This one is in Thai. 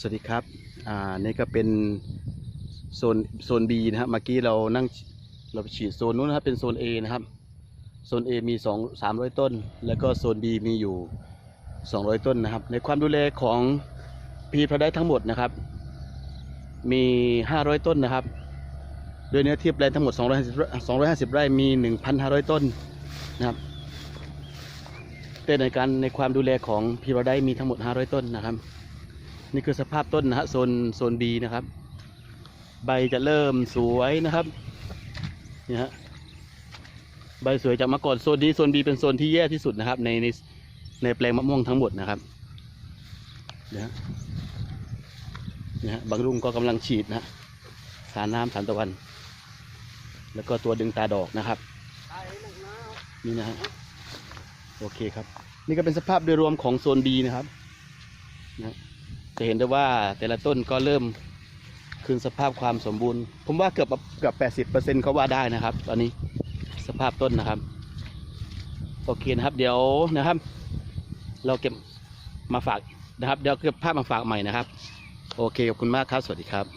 สวัสดีครับ อ่า นี่ก็เป็นโซนโซน B นะครับ เมื่อกี้เรานั่งเราไปฉีดโซนนู้นนะครับ เป็นโซน A นะครับ โซน A มี2 300 ต้น แล้วก็โซน B มีอยู่ 200 ต้นนะครับ ในความดูแลของพีพระได้ทั้งหมดนะครับ มี 500 ต้นนะครับ โดยเนื้อที่แปลงทั้งหมด 250 250 ไร่ มี 1,500 ต้นนะครับ แต่ในการในความดูแลของพีพระได้มีทั้งหมด 500 ต้นนะครับ นี่คือสภาพต้นนะฮะโซนโซน B นะครับ ใบจะเริ่มสวยนะครับนี่ฮะใบสวยจากเมื่อก่อนโซนนี้โซน B เป็นโซนที่แย่ที่สุดนะครับ ในในในแปลงมะม่วงทั้งหมดนะครับเนี่ยฮะนี่ฮะบางรุ่งก็กำลังฉีดนะสารน้ำสารตะวัน แล้วก็ตัวดึงตาดอกนะครับนี่นะฮะโอเคครับ นี่ก็เป็นสภาพโดยรวมของโซน B นะครับนะ จะเห็นได้ว่าแต่ละต้นก็เริ่มคืนสภาพความสมบูรณ์ ผมว่าเกือบเกือบแปดสิบเปอร์เซ็นต์เขาว่าได้นะครับ ตอนนี้สภาพต้นนะครับ โอเคนะครับ เดี๋ยวนะครับ เราเก็บมาฝากนะครับ เดี๋ยวเก็บภาพมาฝากใหม่นะครับ โอเคขอบคุณมากครับ สวัสดีครับ